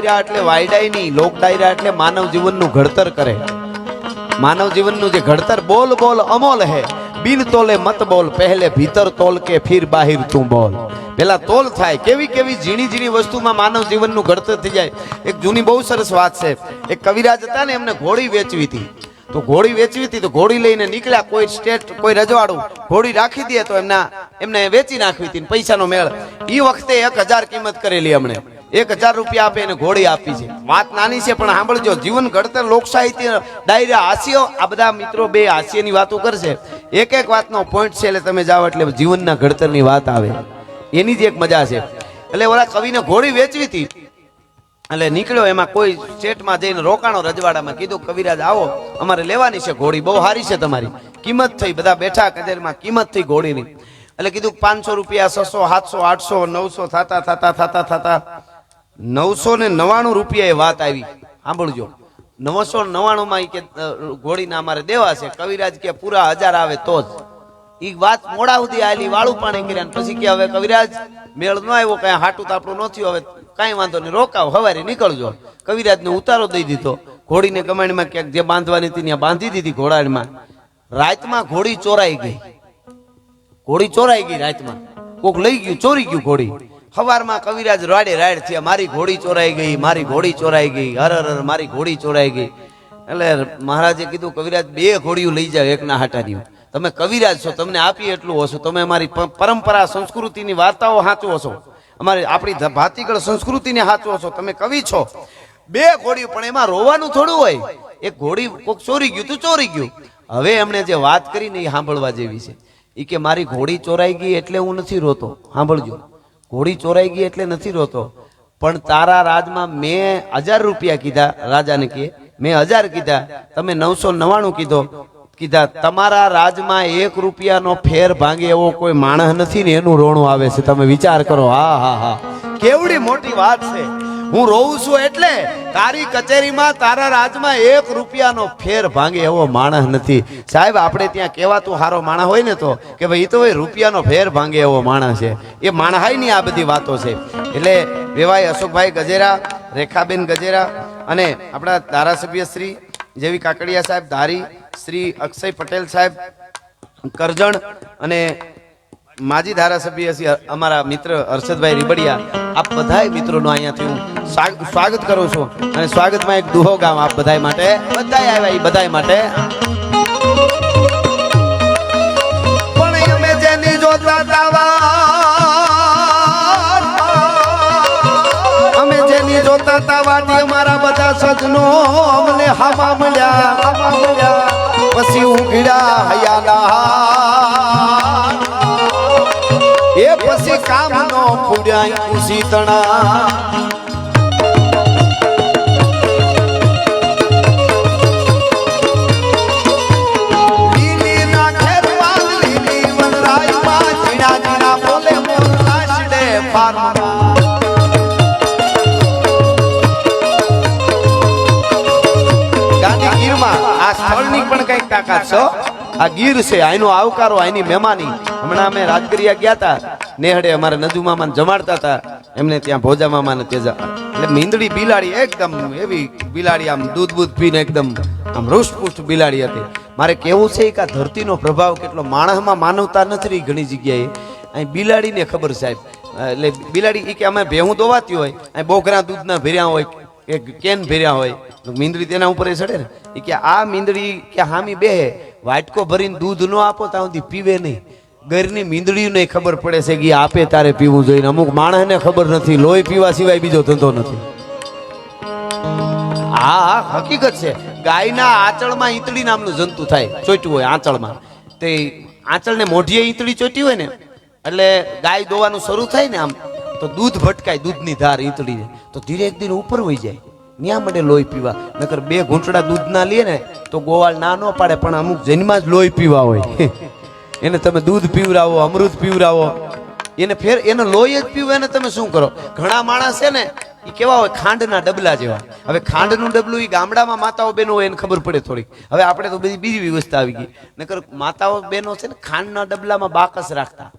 ડાયરા એટલે વાયડાય નહીં લોક ડાયરા એટલે માનવ જીવનનું ઘડતર કરે. માનવ જીવનનું જે ઘડતર બોલ બોલ અમોલ હે. બિન તોલે મત બોલ, પહેલે ભીતર તોલ કે ફીર બાહિર તું બોલ. પેલા તોલ થાય, કેવી કેવી ઝીણી ઝીણી વસ્તુમાં માનવ જીવનનું ઘડતર થઈ જાય. એક જૂની બહુ સરસ વાત છે. એક કવિરાજ હતા ને, એમને ઘોડી વેચવી હતી. તો ઘોડી વેચવી હતી તો ઘોડી લઈને નીકળ્યા કોઈ સ્ટેટ, કોઈ રજવાડું. ઘોડી રાખી દે તો એમના, એમને વેચી નાખવી હતી પૈસાનો મેળ. એ વખતે એક હજાર કિંમત કરેલી એમણે એક હજાર રૂપિયા આપે એને ઘોડી આપી છે. વાત નાની છે, પણ સાંભળજો, જીવન ઘડતર લોક સાહિત્ય ડાયરા હાસ્યો, આ બધા મિત્રો બે હાસ્યની વાતો કરશે. એક એક વાતનો પોઈન્ટ છે, એટલે તમે જાઓ એટલે જીવનના ઘડતરની વાત આવે. એની જ એક મજા છે. એટલે ઓલા કવિને ઘોડી વેચવી હતી. એટલે નીકળ્યો, એમાં કોઈ સેટમાં જઈને રોકાણો રજવાડામાં કીધું, કવિરાજ, આવો, અમારે લેવાની છે ઘોડી, બહુ સારી છે તમારી. કિંમત થઈ, બધા બેઠા કચેરીમાં, કિંમત થઈ ઘોડીની. એટલે કીધું, પાંચસો રૂપિયા, છસો, સાતસો, આઠસો, નવસો, થતા થતા થતા થતા. નવસો ને નવાણું રૂપિયા એ વાત આવી. સાંભળજો. નવસો નવાણું માં કે ઘોડીના અમારે દેવા છે. કવિરાજ કે પૂરા હજાર આવે તો જ. ઈ વાત મોડા સુધી આલી વાળું પાણી કર્યા પછી કે હવે કવિરાજ, મેળ ન આવ્યો, કઈ હાટું તાપડું નથી હવે કાંઈ વાંધો નહીં, રોકાવ, હવારે નીકળજો. કવિરાજને ઉતારો દઈ દીધો. ઘોડીને કમાણીમાં ક્યાંક જે બાંધવાની હતી ત્યાં બાંધી દીધી ઘોડામાં રાતમાં ઘોડી ચોરાઈ ગઈ. ઘોડી ચોરાઈ ગઈ રાતમાં. કોક લઈ ગયું, ચોરી ગયું ઘોડી. સવારમાં કવિરાજ રાડે રાડ થયા. મારી ઘોડી ચોરાઈ ગઈ, મારી ઘોડી ચોરાઈ ગઈ. હર હર મારી ઘોડી ચોરાઈ ગઈ. એટલે મહારાજે કીધું, કવિરાજ, બે ઘોડીઓ લઈ જાવ એકના હાટાની તમે કવિરાજ છો, તમને આપીએ એટલું હશો. તમે અમારી પરંપરા, સંસ્કૃતિની વાર્તાઓ સાચવો છો. અમારી, આપણી ભાતીગળ સંસ્કૃતિને સાચવો છો. તમે કવિ છો. બે ઘોડીઓ, પણ એમાં રોવાનું થોડું હોય. એક ઘોડી કોક ચોરી ગયું તું ચોરી ગયું. હવે એમણે જે વાત કરી ને એ સાંભળવા જેવી છે. એ કે, મારી ઘોડી ચોરાઈ ગઈ એટલે હું નથી રોતો. સાંભળજો. ઘોડી ચોરાઈ ગઈ એટલે નથી રોતો. પણ તારા રાજમાં મેં હજાર રૂપિયા કીધા, રાજાને કે, મેં હજાર કીધા, તમે નવસો નવાણું કીધો. કીધા, તમારા રાજમાં એક રૂપિયાનો ફેર ભાંગે એવો કોઈ માણસ નથી ને એનું રોણું આવે છે. તમે વિચાર કરો, હા હા હા. કેવડી મોટી વાત છે. હું રોઉં છું એટલે તારી કચેરીમાં તારા રાજમાં એક રૂપિયાનો ફેર ભાંગે એવો માણસ નથી. સાહેબ, આપણે ત્યાં કહેવાતું હારો માણસ હોય ને તો, કે ભાઈ એ તો રૂપિયાનો ફેર ભાંગે એવો માણસ છે. એ માણહાઈની આ બધી વાતો છે. એટલે વેવાય અશોકભાઈ ગજેરા, રેખાબેન ગજેરા અને આપણા ધારાસભ્ય શ્રી જેવી કાકડિયા સાહેબ ધારી, શ્રી અક્ષય પટેલ સાહેબ, કરજણ અને માજી ધારાસભ્ય છે અમારા મિત્ર હર્ષદભાઈ રીબડિયા, આપ બધાય મિત્રોનો અહીંયાથી હું સ્વાગત કરું છું અને સ્વાગતમાં એક દુહો ગામ આપ બધાય માટે, બધાય આવ્યા એ બધાય માટે. પણ અમે જેની જોતા તાવા અમારા બધા સજનો અમને હામા મળ્યા પછી ઉઘડ્યા હયાના એ પછી કામ નો પૂર્યા ખુશી તણા લીલી ના ખેતમાં લીલી વનરાયમાં ઝીણા ઝીણા બોલે મોર નાચડે ફાર્મમાં ગાંધી ગીરમાં આ સ્થળની પણ કંઈક તાકાત છે. આ ગીર છે આનો આવકારો આની મહેમાની. હમણાં અમે રાજગરિયા ગયા હતા નેહડે અમારે નજુ મામાને જમાડતા હતા એમને ત્યાં ભોજા મામાને તેજા એટલે મીંદડી બિલાડી એકદમ એવી બિલાડી આમ દૂધ બૂધ પીને એકદમ આમ રૂષ્ટપુષ્ટ બિલાડી હતી. મારે કેવું છે કે આ ધરતીનો પ્રભાવ કેટલો માણસમાં માનવતા નથી ઘણી જગ્યાએ. અહીં બિલાડીને ખબર સાહેબ. એટલે બિલાડી એ કે અમે ભેહું દોવાતી હોય, અહીં બોકરા દૂધના ભેર્યા હોય કે કેન ભેર્યા હોય. મીંદડી તેના ઉપર ચડે ને. એ કે આ મીંદડી કે હામી બેહે? વાટકો ભરીને દૂધ ન આપો, ત્યાં સુધી પીવે નહીં. ગરની મીંદડીને ખબર પડે છે કે આપે તારે પીવું જોઈએ. અમુક માણસને ખબર નથી, લોહી પીવા સિવાય બીજો ધંધો નથી. હા, હકીકત છે. ગાયના આંચળમાં ઈંતળી નામનું જંતુ થાય, ચોટ્યું હોય આંચળમાં. તે આંચળને મોઢીએ ઈંતળી ચોટી હોય ને, એટલે ગાય દોવાનું શરૂ થાય ને આમ, તો દૂધ ભટકાય, દૂધની ધાર ઈંતળીને. તો ધીરે દિન ઉપર વહી જાય. ન્યા માટે લોહી પીવા. નકર બે ઘૂંટડા દૂધના લઈએ ને, તો ગોવાળ ના ન પાડે, પણ અમુક જન્મમાં જ લોહી પીવા હોય. એને તમે દૂધ પીવરાવો અમૃત પીવરાવો એને ફેર એને લોહી જ પીવું, એને તમે શું કરો? ઘણા માણસ છે ને એ કેવા હોય, ખાંડના ડબલા જેવા. હવે ખાંડનું ડબલું એ ગામડામાં માતાઓ બહેનો હોય, એને ખબર પડે થોડીક. હવે આપણે તો બધી બીજી વ્યવસ્થા આવી ગઈ. નકર માતાઓ બહેનો છે ને, ખાંડના ડબલામાં બાકસ રાખતા.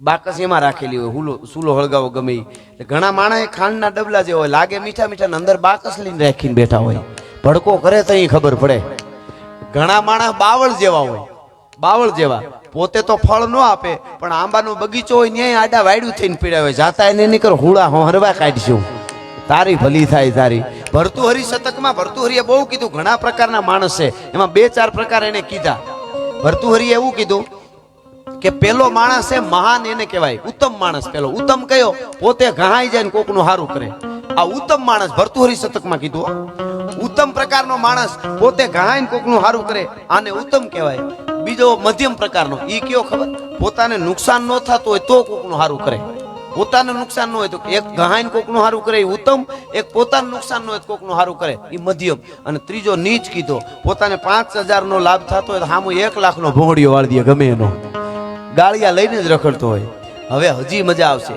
બાકસ એમાં રાખેલી હોય, હુલો સુલો હળગાવો ગમે. એટલે ઘણા માણસ ખાંડના ડબલા જે હોય, લાગે મીઠા મીઠા અંદર બાકસ લઈને રાખીને બેઠા હોય. ભડકો કરે તો અહીં ખબર પડે. ઘણા માણસ બાવળ જેવા હોય, બાવળ જેવા. પોતે તો ફળ ન આપે, પણ આંબાનો બગીચો હોય ન્યાય આડા વાયડું થઈને પીડ્યા હોય. જાતા એને નહીં કરો હુળા હું હરવા કાઢશું. તારી ભલી થાય તારી. ભરતુહરી શતકમાં ભરતુહરીએ બહુ કીધું, ઘણા પ્રકારના માણસ છે. એમાં બે ચાર પ્રકાર એને કીધા. ભરતુહરીએ એવું કીધું કે પેલો માણસ એ મહાન એને કહેવાય. ઉત્તમ માણસ પેલો. ઉત્તમ કયો? પોતે ઘાઈ જાય ને કોકનું હારું કરે. આ ઉત્તમ માણસ ભરતુહરી શતકમાં કીધું ઉત્તમ પ્રકારનો માણસ પોતે ઘાઈને કોકનું હારું કરે. આને ઉત્તમ કહેવાય. બીજો મધ્યમ પ્રકારનો. ઈ કયો ખબર? પોતાને નુકસાન ન થતું હોય તો કોકનું હારું કરે. પોતાને નુકસાન ન હોય તો એક ગહાઈને કોકનું હારું કરે એ ઉત્તમ, એક પોતાનું નુકસાન ન હોય તો કોકનું હારું કરે એ મધ્યમ. અને ત્રીજો નીચ કીધો. પોતાને પાંચ હજારનો લાભ થતો હોય તો સામુ એક લાખનો ભોંગડીઓ વાળી દે ગમે એનો. ગાળિયા લઈને જ રખડતો હોય. હવે હજી મજા આવશે.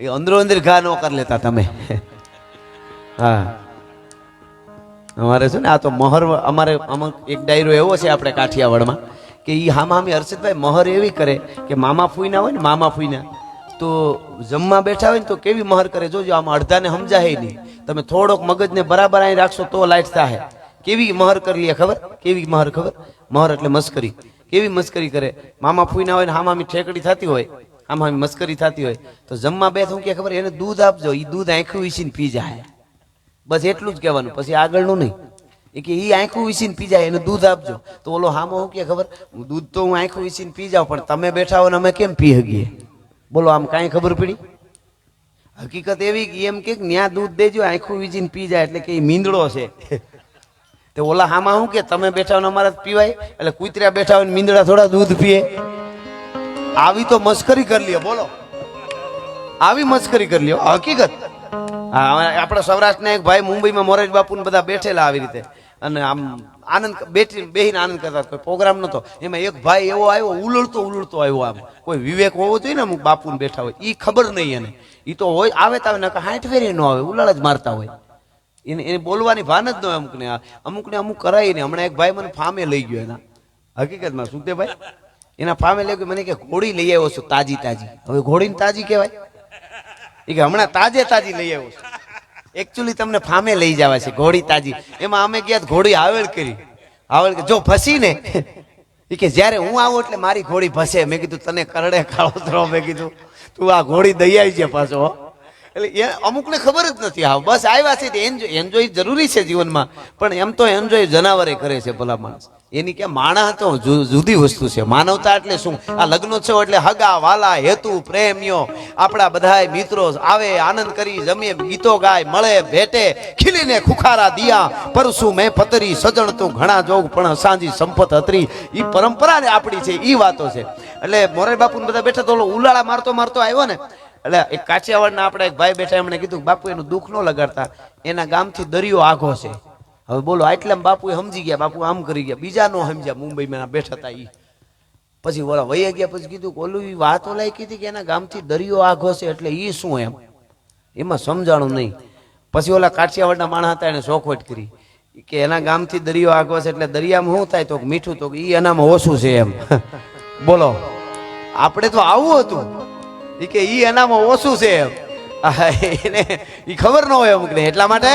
એ અંદરો અંદર ઘા ન કરી લેતા તમે. હા. અમારે છે ને આ તો મહર, અમારે અમુક એક ડાયરો એવો છે આપણે કાઠિયાવાડમાં કે એ હામા હામી હર્ષિતભાઈ મહર એવી કરે કે મામા ફૂઈના હોય ને મામા ફૂઈના તો જમવા બેઠા હોય ને તો કેવી મહર કરે? જોજો, આમાં અડધાને સમજાય નહીં. તમે થોડોક મગજને બરાબર અહીં રાખશો તો લાઈટ થાય કેવી મહર કરી લે ખબર? કેવી મહર ખબર? મહર એટલે મસ્કરી. કેવી મસ્કરી કરે. મામા ફૂઈના હોય ને હામામી ઠેકડી થતી હોય હામામી મસ્કરી થતી હોય, તો જમવા બે હું કે ખબર એને દૂધ આપજો એ દૂધ આંખું વિસીને પી જાય. બસ એટલું જ કહેવાનું. પછી આગળનું નહીં. એ કે એ આંખું વિસીને પી જાય, એને દૂધ આપજો. તો ઓલો હામો હું કે ખબર? દૂધ તો હું આંખું વિસીને પી જાઉં, પણ તમે બેઠા હો ને અમે કેમ પી હગીએ બોલો, આમ કાંઈ ખબર પડી? હકીકત એવી એમ કે ન્યા દૂધ દેજો, આંખું વીજીને પી જાય, એટલે કે એ મીંદડો છે. તે ઓલા હામાં શું કે, તમે બેઠા હોય અમારા પીવાય? એટલે કુતરા બેઠા હોય મીંદડા થોડા દૂધ પીએ. આવી તો મસ્કરી કરી લ્યો, બોલો. આવી મસ્કરી કરી લ્યો, હકીકત. આપણા સૌરાષ્ટ્રના એક ભાઈ મુંબઈમાં મોરજ બાપુ બધા બેઠેલા આવી રીતે. અને આમ આનંદ બેઠી, બેહીને આનંદ કરતા કોઈ પ્રોગ્રામ નતો. એમાં એક ભાઈ એવો આવ્યો, ઉલળતો ઉલળતો આવ્યો આમ. કોઈ વિવેક હોવો જોઈએ ને અમુક બાપુને બેઠા હોય એ ખબર નહીં એને. એ તો હોય, આવે તો આવે, નકર હાઠ ફેરી ન આવે, ઉલાળ જ મારતા હોય. એને એને બોલવાની ભાન જ ન હોય અમુકને. અમુકને અમુક કરાય ને હમણાં એક ભાઈ મને ફામે લઈ ગયો એના. હકીકતમાં શું તે ભાઈ? એના ફામે લઈ ગયો. મને કે, ઘોડી લઈ આવ્યો છું, તાજી તાજી. હવે ઘોડીને તાજી કહેવાય? એ કે, હમણાં તાજે તાજી લઈ આવ્યો છું. એકચ્યુઅલી તમને ફામે લઈ જવા છે, ઘોડી તાજી. એમાં અમે ગયા ઘોડી આવેલ કરી. કરી. જો ફસી ને એ કે, જ્યારે હું આવું એટલે મારી ઘોડી ફસે. મેં કીધું, તને કરડે ધરો. મેં કીધું, તું આ ઘોડી દઈ આવી છે પાછો. એટલે એ અમુકને ખબર જ નથી. હા, બસ આવ્યા છે એન્જોય એન્જોય જરૂરી છે જીવનમાં. પણ એમ તો એન્જોય જનાવરે કરે છે ભલા માણસ. એની કે માણસ તો જુદી વસ્તુ છે. માનવતા એટલે શું? આ લગ્નોત્સવ એટલે હગા, વાલા, હેતુ, પ્રેમીઓ. આપણા બધાય મિત્રો આવે, આનંદ કરી, જમીએ, ગીતો ગાય, મળે, ભેટે, ખીલીને ખુખારા દિયા. પરસુ મેં પતરી, સજણ તું ઘણા જોગ, પણ સાંજી સંપત હતરી એ પરંપરા આપણી છે એ વાતો છે. એટલે મોરારી બાપુ બધા બેઠા તો ઉલાળા મારતો મારતો આવ્યો ને એટલે એક કાઠિયાવાડના આપણા એક ભાઈ બેઠા, એમણે કીધું, બાપુ, એનું દુઃખ ન લગાડતા. એના ગામથી દરિયો આઘો છે. હવે બોલો આટલા બાપુ સમજી ગયા, બાપુ આમ કરી ગયા, બીજા નો સમજ્યા. મુંબઈમાં બેઠા હતા ઈ. પછી ઓલા વહી ગયા, પછી કીધું ઓલું ઈ વાત ઓલાય કીધી કે એના ગામથી દરિયો આઘો છે એટલે ઈ શું એમ? એમાં સમજાણું નહીં. પછી ઓલા કાઠિયાવાડના માણસ હતા, એને ચોખવટ કરી કે એના ગામથી દરિયો આઘો છે એટલે દરિયામાં શું થાય તો મીઠું તો એ એનામાં ઓછું છે એમ. બોલો, આપણે તો આવું હતું. ઈ કે ઈ એનામાં ઓછું છે એને એ ખબર ન હોય અમુકને. એટલા માટે